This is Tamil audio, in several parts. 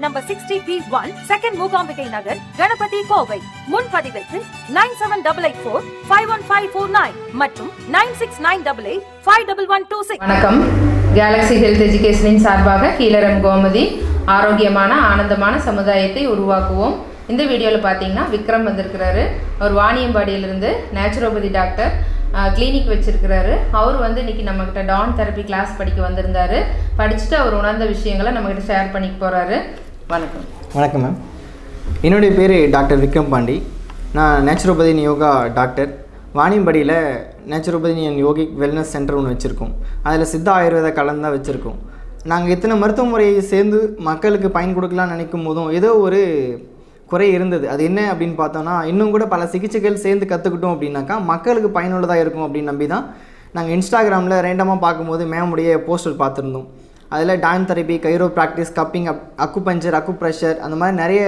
number sixty B one second Mookambigai Nagar Ganapathy Kovai முன்பதிவிற்கு nine seven double eight four five one five four nine மற்றும் nine six nine double eight five double one two six வணக்கம். கேலக்ஸி ஹெல்த் எஜுகேஷனின் சார்பாக கீழரம் கோமதி ஆரோக்கியமான ஆனந்தமான சமுதாயத்தை உருவாக்குவோம். இந்த வீடியோவில் பார்த்தீங்கன்னா விக்ரம் வந்திருக்கிறாரு. அவர் வாணியம்பாடியிலிருந்து நேச்சுரோபதி டாக்டர் கிளினிக் வச்சிருக்கிறாரு. அவர் வந்து இன்னைக்கு நம்மக்கிட்ட டான் தெரப்பி கிளாஸ் படிக்க வந்திருந்தாரு. படிச்சுட்டு அவர் உணர்ந்த விஷயங்களை நம்மக்கிட்ட ஷேர் பண்ணிக்க போகிறாரு வணக்கம். வணக்கம் மேம் என்னுடைய பேர் டாக்டர் விக்ரம் பாண்டி. நான் நேச்சுரோபதின் யோகா டாக்டர் வாணியம்படியில் நேச்சுரோபதினியன் யோகிக் வெல்னஸ் சென்டர் ஒன்று வச்சுருக்கோம். அதில் சித்த ஆயுர்வேத கலந்து தான் வச்சுருக்கோம். நாங்கள் இத்தனை மருத்துவ முறையை சேர்ந்து மக்களுக்கு பயன் கொடுக்கலாம்னு நினைக்கும் போதும் ஏதோ ஒரு குறை இருந்தது. அது என்ன அப்படின்னு பார்த்தோன்னா இன்னும் கூட பல சிகிச்சைகள் சேர்ந்து கற்றுக்கிட்டோம் அப்படின்னாக்கா மக்களுக்கு பயனுள்ளதாக இருக்கும் அப்படின்னு நம்பி தான் நாங்கள் இன்ஸ்டாகிராமில் ரேண்டமாக பார்க்கும்போது மேமுடைய போஸ்டர் பார்த்துருந்தோம். அதில் டான் தெரப்பி கைரோ ப்ராக்டிஸ் கப்பிங் அப் அக்குபஞ்சர் அக்கு ப்ரெஷர் அந்த மாதிரி நிறைய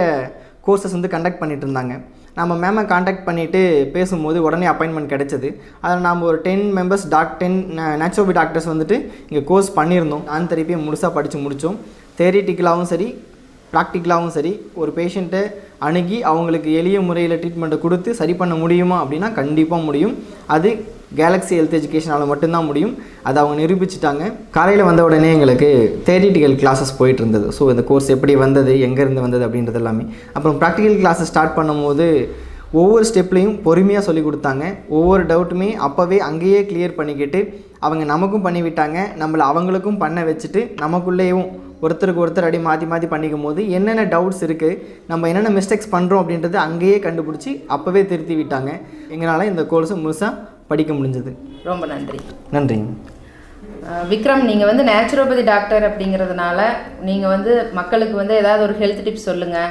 கோர்சஸ் வந்து கண்டக்ட் பண்ணிட்டு இருந்தாங்க. நம்ம மேமை காண்டாக்ட் பண்ணிவிட்டு பேசும்போது உடனே அப்பாயின்மெண்ட் கிடைச்சது. அதில் நாம் ஒரு டென் மெம்பர்ஸ் டாக் டென் நேச்சுரோபி டாக்டர்ஸ் வந்துட்டு இங்கே கோர்ஸ் பண்ணியிருந்தோம். டான் தெரப்பியை முழுசாக படித்து முடித்தோம் தேரிட்டிக்கலாகவும் சரி ப்ராக்டிக்கலாகவும் சரி ஒரு பேஷண்ட்டை அணுகி அவங்களுக்கு எளிய முறையில் ட்ரீட்மெண்ட்டை கொடுத்து சரி பண்ண முடியுமா அப்படின்னா கண்டிப்பாக முடியும். அது கேலக்ஸி ஹெல்த் எஜுகேஷனால் மட்டும்தான் முடியும். அதை அவங்க நிரூபிச்சிட்டாங்க. காலையில் வந்த உடனே எங்களுக்கு தேரிட்டிக்கல் கிளாஸஸ் போயிட்டு இருந்தது. ஸோ இந்த கோர்ஸ் எப்படி வந்தது எங்கேருந்து வந்தது அப்படின்றது எல்லாமே. அப்புறம் ப்ராக்டிக்கல் கிளாஸஸ் ஸ்டார்ட் பண்ணும்போது ஒவ்வொரு ஸ்டெப்லேயும் பொறுமையாக சொல்லி கொடுத்தாங்க. ஒவ்வொரு டவுட்டுமே அப்போவே அங்கேயே கிளியர் பண்ணிக்கிட்டு அவங்க நமக்கும் பண்ணி விட்டாங்க. நம்மளை அவங்களுக்கும் பண்ண வச்சுட்டு நமக்குள்ளேயும் ஒருத்தருக்கு ஒருத்தர் அடி மாற்றி மாற்றி பண்ணிக்கும் போது என்னென்ன டவுட்ஸ் இருக்குது நம்ம என்னென்ன மிஸ்டேக்ஸ் பண்ணுறோம் அப்படின்றது அங்கேயே கண்டுபிடிச்சி அப்போவே திருத்தி விட்டாங்க. எங்களால் இந்த கோர்ஸை முழுசாக படிக்க முடிஞ்சது. ரொம்ப நன்றி. நன்றிங்க விக்ரம் நீங்கள் வந்து நேச்சுரோபதி டாக்டர் அப்படிங்கிறதுனால நீங்கள் வந்து மக்களுக்கு வந்து ஏதாவது ஒரு ஹெல்த் டிப்ஸ் சொல்லுங்கள்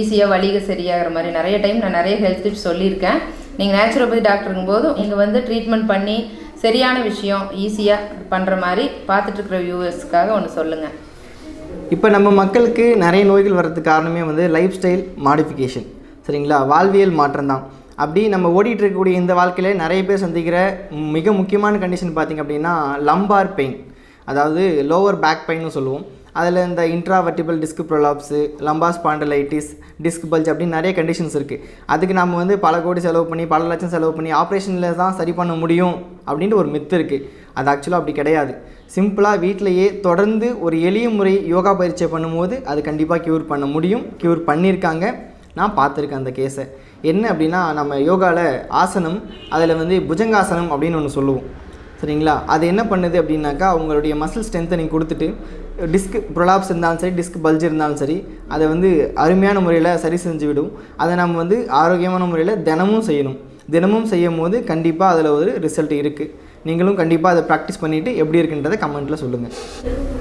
ஈஸியாக வலிக சரியாகிற மாதிரி நிறைய டைம் நான் நிறைய ஹெல்த் டிப்ஸ் சொல்லியிருக்கேன். நீங்கள் நேச்சுரோபதி டாக்டருங்கும் போது நீங்கள் வந்து ட்ரீட்மெண்ட் பண்ணி சரியான விஷயம் ஈஸியாக பண்ணுற மாதிரி பார்த்துட்ருக்குற வியூவர்ஸ்க்காக ஒன்று சொல்லுங்கள் இப்போ நம்ம மக்களுக்கு நிறைய நோய்கள் வர்றதுக்கு காரணமே வந்து லைஃப் ஸ்டைல் மாடிஃபிகேஷன் சரிங்களா? வாழ்வியல் மாற்றம் தான் அப்படி நம்ம ஓடிட்டு இருக்கக்கூடிய இந்த வாழ்க்கையில் நிறைய பேர் சந்திக்கிற மிக முக்கியமான கண்டிஷன் பார்த்திங்க அப்படின்னா லம்பார் பெயின் அதாவது லோவர் பேக் பெயின்னு சொல்லுவோம். அதில் இந்த intervertebral disc prolapse lumbar spondylitis disc bulge அப்படின்னு நிறைய கண்டிஷன்ஸ் இருக்குது அதுக்கு நம்ம வந்து பல கோடி செலவு பண்ணி பல லட்சம் செலவு பண்ணி ஆப்ரேஷனில் தான் சரி பண்ண முடியும் அப்படின்ட்டு ஒரு மித்து இருக்குது அது ஆக்சுவலாக அப்படி கிடையாது. சிம்பிளாக வீட்டிலையே தொடர்ந்து ஒரு எளிய முறை யோகா பயிற்சியை பண்ணும்போது அது கண்டிப்பாக க்யூர் பண்ண முடியும். க்யூர் பண்ணியிருக்காங்க. நான் பார்த்துருக்கேன் அந்த கேஸை என்ன அப்படின்னா நம்ம யோகாவில் ஆசனம் அதில் வந்து புஜங்காசனம் அப்படின்னு ஒன்று சொல்லுவோம். சரிங்களா? அது என்ன பண்ணுது அப்படின்னாக்கா அவங்களுடைய மசில் ஸ்ட்ரென்த்தை கொடுத்துட்டு டிஸ்க் ப்ரொலாப்ஸ் இருந்தாலும் சரி டிஸ்க் பல்ஜ் இருந்தாலும் சரி அதை வந்து அருமையான முறையில் சரி செஞ்சு விடும் அதை நம்ம வந்து ஆரோக்கியமான முறையில் தினமும் செய்யணும். தினமும் செய்யும் போது கண்டிப்பாக அதில் ஒரு ரிசல்ட் இருக்குது நீங்களும் கண்டிப்பாக அதை ப்ராக்டிஸ் பண்ணிவிட்டு எப்படி இருக்குன்றதை கமெண்ட்டில் சொல்லுங்கள்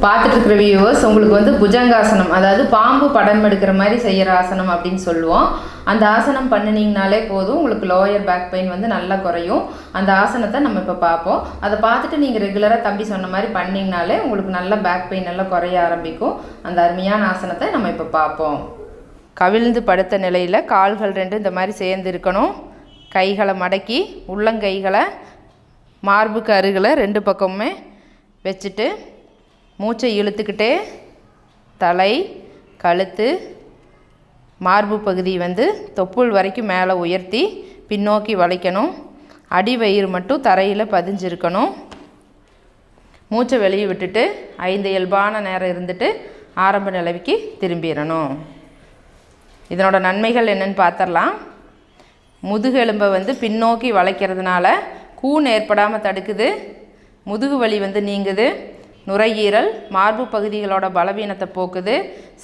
பார்த்துட்டு இருக்கிற வியூவர்ஸ் உங்களுக்கு வந்து புஜங்காசனம் அதாவது பாம்பு படம் எடுக்கிற மாதிரி செய்கிற ஆசனம் அப்படின்னு சொல்லுவோம். அந்த ஆசனம் பண்ணினீங்கனாலே போதும் உங்களுக்கு லோயர் பேக் பெயின் வந்து நல்லா குறையும். அந்த ஆசனத்தை நம்ம இப்போ பார்ப்போம். அதை பார்த்துட்டு நீங்கள் ரெகுலராக தம்பி சொன்ன மாதிரி பண்ணிங்கனாலே உங்களுக்கு நல்ல பேக் பெயின் நல்லா குறைய ஆரம்பிக்கும். அந்த அருமையான ஆசனத்தை நம்ம இப்போ பார்ப்போம். கவிழ்ந்து படுத்த நிலையில் கால்கள் ரெண்டு இந்த மாதிரி சேர்ந்து இருக்கணும். கைகளை மடக்கி உள்ளங்கைகளை மார்புக்கு அருகில் ரெண்டு பக்கமுமே வச்சுட்டு மூச்சை இழுத்துக்கிட்டே தலை கழுத்து மார்பு பகுதி வந்து தொப்புள் வரைக்கும் மேலே உயர்த்தி பின்னோக்கி வளைக்கணும். அடி வயிறு மட்டும் தரையில் பதிஞ்சிருக்கணும். மூச்சை வெளியே விட்டுட்டு ஐந்து இயல்பான நேரம் இருந்துட்டு ஆரம்ப நிலைக்கு திரும்பிடணும். இதனோட நன்மைகள் என்னென்னு பார்த்துடலாம் முதுகெலும்பை வந்து பின்னோக்கி வளைக்கிறதுனால கூன் ஏற்படாமல் தடுக்குது. முதுகு வலி வந்து நீங்குது. நுரையீரல் மார்பு பகுதிகளோட பலவீனத்தை போக்குது.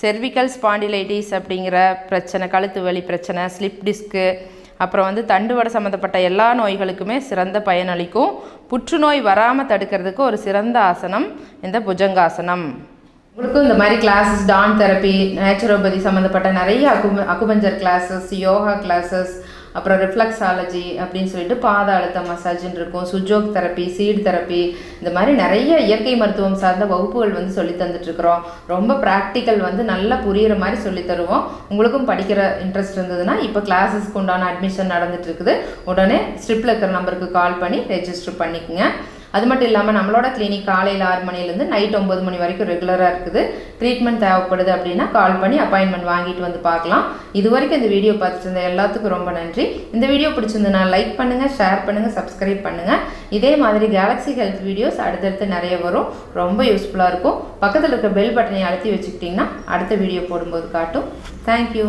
செர்விக்கல் ஸ்பாண்டிலைட்டிஸ் அப்படிங்கிற பிரச்சனை கழுத்து வலி பிரச்சனை ஸ்லிப் டிஸ்க்கு அப்புறம் வந்து தண்டுவடை சம்மந்தப்பட்ட எல்லா நோய்களுக்குமே சிறந்த பயனளிக்கும். புற்றுநோய் வராமல் தடுக்கிறதுக்கு ஒரு சிறந்த ஆசனம் இந்த புஜங்காசனம். உங்களுக்கும் இந்த மாதிரி கிளாஸஸ் டான் தெரப்பி நேச்சுரோபதி சம்மந்தப்பட்ட நிறைய அகு அகுபஞ்சர் கிளாஸஸ் யோகா கிளாஸஸ் அப்புறம் ரிஃப்ளக்ஸாலஜி அப்படின்னு சொல்லிட்டு பாத அழுத்த மசாஜ்னு இருக்கும். சுஜோக் தெரப்பி சீட் தெரப்பி இந்த மாதிரி நிறைய இயற்கை மருத்துவம் சார்ந்த வகுப்புகள் வந்து சொல்லி தந்துட்டுருக்குறோம். ரொம்ப ப்ராக்டிக்கல் வந்து நல்லா புரிகிற மாதிரி சொல்லி தருவோம். உங்களுக்கும் படிக்கிற இன்ட்ரெஸ்ட் இருந்ததுன்னா இப்போ கிளாஸஸ்க்கு உண்டான அட்மிஷன் நடந்துட்டு இருக்குது உடனே ஸ்ட்ரிப்பில் இருக்கிற நம்பருக்கு கால் பண்ணி ரெஜிஸ்டர் பண்ணிக்கோங்க. அது மட்டும் இல்லாமல் நம்மளோட கிளினிக் காலையில் ஆறு மணிலேருந்து நைட் ஒம்பது மணி வரைக்கும் ரெகுலராக இருக்குது. ட்ரீட்மெண்ட் தேவைப்படுது அப்படின்னா கால் பண்ணி அப்பாயின்மெண்ட் வாங்கிட்டு வந்து பார்க்கலாம். இது வரைக்கும் இந்த வீடியோ பார்த்துட்டு இருந்த எல்லாத்துக்கும் ரொம்ப நன்றி. இந்த வீடியோ பிடிச்சிருந்ததுன்னா லைக் பண்ணுங்கள் ஷேர் பண்ணுங்கள் சப்ஸ்கிரைப் பண்ணுங்கள் இதே மாதிரி கேலக்ஸி ஹெல்த் வீடியோஸ் அடுத்தடுத்து நிறைய வரும். ரொம்ப யூஸ்ஃபுல்லாக இருக்கும். பக்கத்தில் இருக்க பெல் பட்டனை அழுத்தி வச்சுக்கிட்டிங்கன்னா அடுத்த வீடியோ போடும்போது காட்டும். தேங்க்யூ